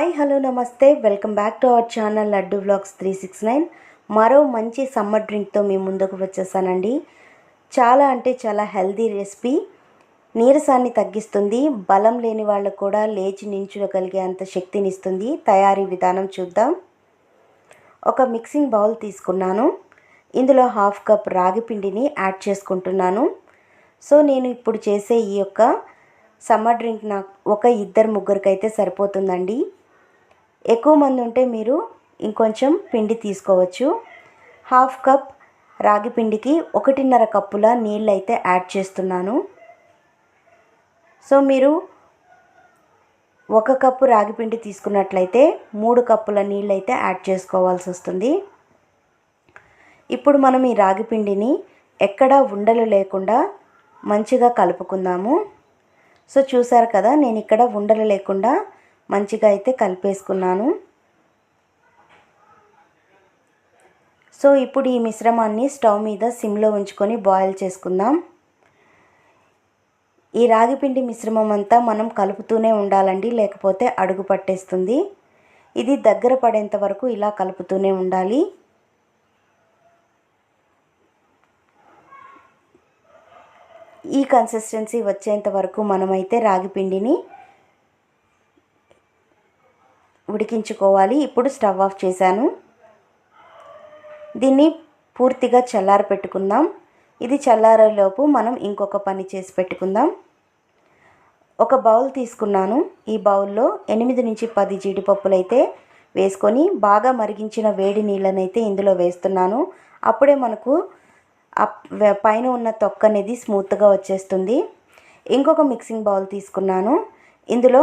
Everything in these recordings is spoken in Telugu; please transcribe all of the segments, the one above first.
హాయ్ హలో నమస్తే. Welcome back to our channel Laddu vlogs three six nine. మరో మంచి సమ్మర్ డ్రింక్తో మీ ముందుకు వచ్చేసానండి. చాలా అంటే చాలా హెల్దీ రెసిపీ. నీరసాన్ని తగ్గిస్తుంది బలం లేని వాళ్ళకు కూడా లేచి నించుకోగలిగే అంత శక్తినిస్తుంది. తయారీ విధానం చూద్దాం. ఒక మిక్సింగ్ బౌల్ తీసుకున్నాను. ఇందులో హాఫ్ కప్ రాగి పిండిని యాడ్ చేసుకుంటున్నాను. సో నేను ఇప్పుడు చేసే ఈ యొక్క సమ్మర్ డ్రింక్ నాకు ఒక ఇద్దరు ముగ్గురికైతే సరిపోతుందండి. ఎక్కువ మంది ఉంటే మీరు ఇంకొంచెం పిండి తీసుకోవచ్చు. హాఫ్ కప్ రాగి పిండికి ఒకటిన్నర కప్పుల నీళ్ళు అయితే యాడ్ చేస్తున్నాను. సో మీరు ఒక కప్పు రాగి పిండి తీసుకున్నట్లయితే మూడు కప్పుల నీళ్ళు అయితే యాడ్ చేసుకోవాల్సి వస్తుంది. ఇప్పుడు మనం ఈ రాగి పిండిని ఎక్కడా ఉండలు లేకుండా మంచిగా కలుపుకుందాము. సో చూసారు కదా నేను ఇక్కడ ఉండలు లేకుండా మంచిగా అయితే కలిపేసుకున్నాను. సో ఇప్పుడు ఈ మిశ్రమాన్ని స్టవ్ మీద సిమ్లో ఉంచుకొని బాయిల్ చేసుకుందాం. ఈ రాగిపిండి మిశ్రమం అంతా మనం కలుపుతూనే ఉండాలండి లేకపోతే అడుగు పట్టేస్తుంది. ఇది దగ్గర పడేంత వరకు ఇలా కలుపుతూనే ఉండాలి. ఈ కన్సిస్టెన్సీ వచ్చేంత వరకు మనమైతే రాగిపిండిని పిండిని ఉడికించుకోవాలి. ఇప్పుడు స్టవ్ ఆఫ్ చేశాను. దీన్ని పూర్తిగా చల్లార పెట్టుకుందాం. ఇది చల్లారేలోపు మనం ఇంకొక పని చేసి పెట్టుకుందాం. ఒక బౌల్ తీసుకున్నాను. ఈ బౌల్లో ఎనిమిది నుంచి పది జీడిపప్పులు అయితే వేసుకొని బాగా మరిగించిన వేడి నీళ్ళనైతే ఇందులో వేస్తున్నాను. అప్పుడే మనకు పైన ఉన్న తొక్క అనేది స్మూత్గా వచ్చేస్తుంది. ఇంకొక మిక్సింగ్ బౌల్ తీసుకున్నాను. ఇందులో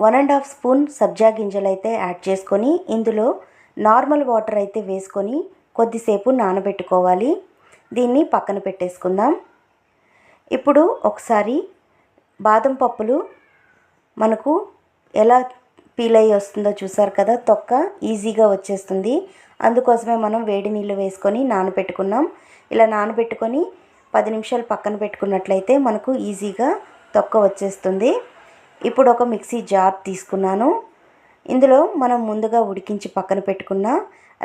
వన్ అండ్ హాఫ్ స్పూన్ సబ్జా గింజలు అయితే యాడ్ చేసుకొని ఇందులో నార్మల్ వాటర్ అయితే వేసుకొని కొద్దిసేపు నానబెట్టుకోవాలి. దీన్ని పక్కన పెట్టేసుకుందాం. ఇప్పుడు ఒకసారి బాదం పప్పులు మనకు ఎలా పీల్ అయ్యి వస్తుందో చూసారు కదా తొక్క ఈజీగా వచ్చేస్తుంది. అందుకోసమే మనం వేడి నీళ్ళు వేసుకొని నానబెట్టుకున్నాం. ఇలా నానబెట్టుకొని పది నిమిషాలు పక్కన పెట్టుకున్నట్లయితే మనకు ఈజీగా తొక్క వచ్చేస్తుంది. ఇప్పుడు ఒక మిక్సీ జార్ తీసుకున్నాను. ఇందులో మనం ముందుగా ఉడికించి పక్కన పెట్టుకున్న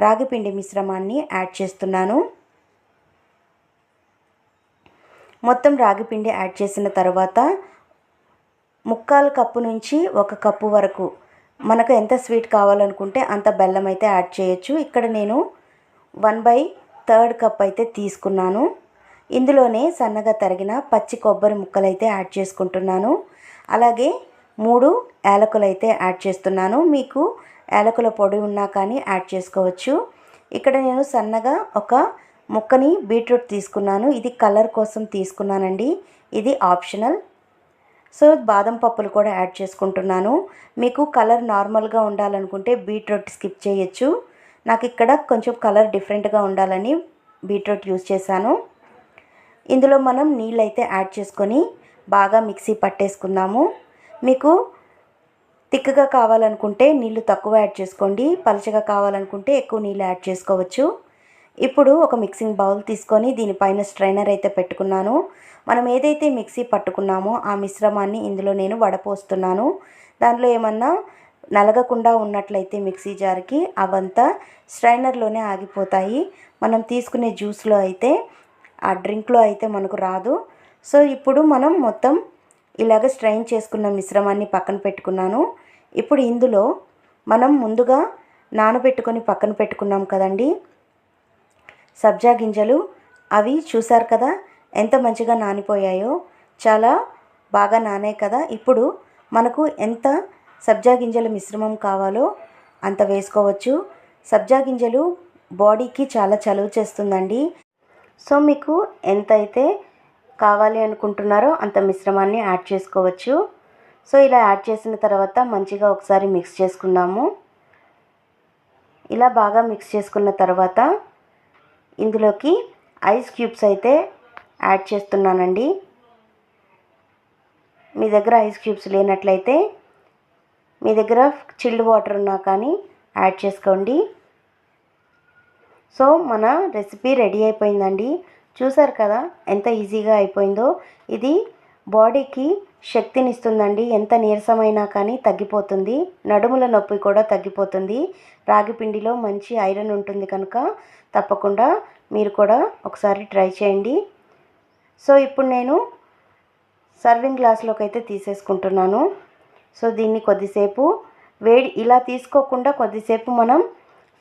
రాగిపిండి మిశ్రమాన్ని యాడ్ చేస్తున్నాను. మొత్తం రాగిపిండి యాడ్ చేసిన తర్వాత ముక్కాలు కప్పు నుంచి ఒక కప్పు వరకు మనకు ఎంత స్వీట్ కావాలనుకుంటే అంత బెల్లం అయితే యాడ్ చేయొచ్చు. ఇక్కడ నేను వన్ బై థర్డ్ కప్ అయితే తీసుకున్నాను. ఇందులోనే సన్నగా తరిగిన పచ్చి కొబ్బరి ముక్కలు అయితే యాడ్ చేసుకుంటున్నాను. అలాగే మూడు యాలకులు అయితే యాడ్ చేస్తున్నాను. మీకు యాలకుల పొడి ఉన్నా కానీ యాడ్ చేసుకోవచ్చు. ఇక్కడ నేను సన్నగా ఒక ముక్కని బీట్రూట్ తీసుకున్నాను. ఇది కలర్ కోసం తీసుకున్నానండి. ఇది ఆప్షనల్. సో బాదం పప్పులు కూడా యాడ్ చేసుకుంటున్నాను. మీకు కలర్ నార్మల్గా ఉండాలనుకుంటే బీట్రూట్ స్కిప్ చేయొచ్చు. నాకు ఇక్కడ కొంచెం కలర్ డిఫరెంట్గా ఉండాలని బీట్రూట్ యూజ్ చేశాను. ఇందులో మనం నీళ్ళు అయితే యాడ్ చేసుకొని బాగా మిక్సీ పట్టేసుకుందాము. మీకు తిక్కగా కావాలనుకుంటే నీళ్ళు తక్కువ యాడ్ చేసుకోండి. పలచగా కావాలనుకుంటే ఎక్కువ నీళ్ళు యాడ్ చేసుకోవచ్చు. ఇప్పుడు ఒక మిక్సింగ్ బౌల్ తీసుకొని దీనిపైన స్ట్రైనర్ అయితే పెట్టుకున్నాను. మనం ఏదైతే మిక్సీ పట్టుకున్నామో ఆ మిశ్రమాన్ని ఇందులో నేను వడపోస్తున్నాను. దాంట్లో ఏమన్నా నలగకుండా ఉన్నట్లయితే మిక్సీ జార్కి అవంతా స్ట్రైనర్లోనే ఆగిపోతాయి. మనం తీసుకునే జ్యూస్లో అయితే ఆ డ్రింక్లో అయితే మనకు రాదు. సో ఇప్పుడు మనం మొత్తం ఇలాగ స్ట్రైన్ చేసుకున్న మిశ్రమాన్ని పక్కన పెట్టుకున్నాను. ఇప్పుడు ఇందులో మనం ముందుగా నానబెట్టుకొని పక్కన పెట్టుకున్నాం కదండి. సబ్జా గింజలు అవి చూసారు కదా ఎంత మంచిగా నానిపోయాయో. చాలా బాగా నానే కదా. ఇప్పుడు మనకు ఎంత సబ్జా గింజల మిశ్రమం కావాలో అంత వేసుకోవచ్చు. సబ్జా గింజలు బాడీకి చాలా చలువ చేస్తుందండి. సో మీకు ఎంత అయితే కావాలి అనుకుంటున్నారో అంత మిశ్రమాన్ని యాడ్ చేసుకోవచ్చు. సో ఇలా యాడ్ చేసిన తర్వాత మంచిగా ఒకసారి మిక్స్ చేసుకుందాము. ఇలా బాగా మిక్స్ చేసుకున్న తర్వాత ఇందులోకి ఐస్ క్యూబ్స్ అయితే యాడ్ చేస్తున్నానండి. మీ దగ్గర ఐస్ క్యూబ్స్ లేనట్లయితే మీ దగ్గర చిల్డ్ వాటర్ ఉన్నా కానీ యాడ్ చేసుకోండి. సో మన రెసిపీ రెడీ అయిపోయిందండి. చూసారు కదా ఎంత ఈజీగా అయిపోయిందో? ఇది బాడీకి శక్తినిస్తుందండి. ఎంత నీరసమైనా కానీ తగ్గిపోతుంది. నడుముల నొప్పి కూడా తగ్గిపోతుంది. రాగి పిండిలో మంచి ఐరన్ ఉంటుంది కనుక తప్పకుండా మీరు కూడా ఒకసారి ట్రై చేయండి. సో ఇప్పుడు నేను సర్వింగ్ గ్లాస్లోకి అయితే తీసేసుకుంటున్నాను. సో దీన్ని కొద్దిసేపు వేడి ఇలా తీసుకోకుండా కొద్దిసేపు మనం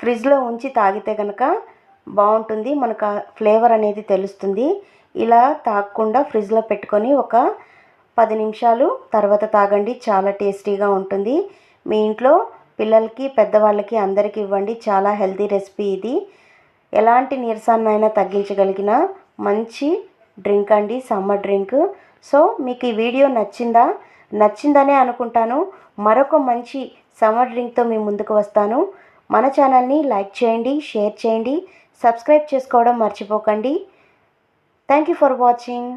ఫ్రిడ్జ్లో ఉంచి తాగితే కనుక బాగుంటుంది. మనకు ఆ ఫ్లేవర్ అనేది తెలుస్తుంది. ఇలా తాగకుండా ఫ్రిడ్జ్లో పెట్టుకొని ఒక పది నిమిషాలు తర్వాత తాగండి. చాలా టేస్టీగా ఉంటుంది. మీ ఇంట్లో పిల్లలకి పెద్దవాళ్ళకి అందరికీ ఇవ్వండి. చాలా హెల్తీ రెసిపీ ఇది. ఎలాంటి నీరసాన్నైనా తగ్గించగలిగిన మంచి డ్రింక్ అండి. Summer drink. సో మీకు ఈ వీడియో నచ్చిందా? నచ్చిందనే అనుకుంటాను. మరొక మంచి సమ్మర్ డ్రింక్తో మీ ముందుకు వస్తాను. మన ఛానల్ని లైక్ చేయండి షేర్ చేయండి. సబ్స్క్రైబ్ చేసుకోవడం మర్చిపోకండి. Thank you for watching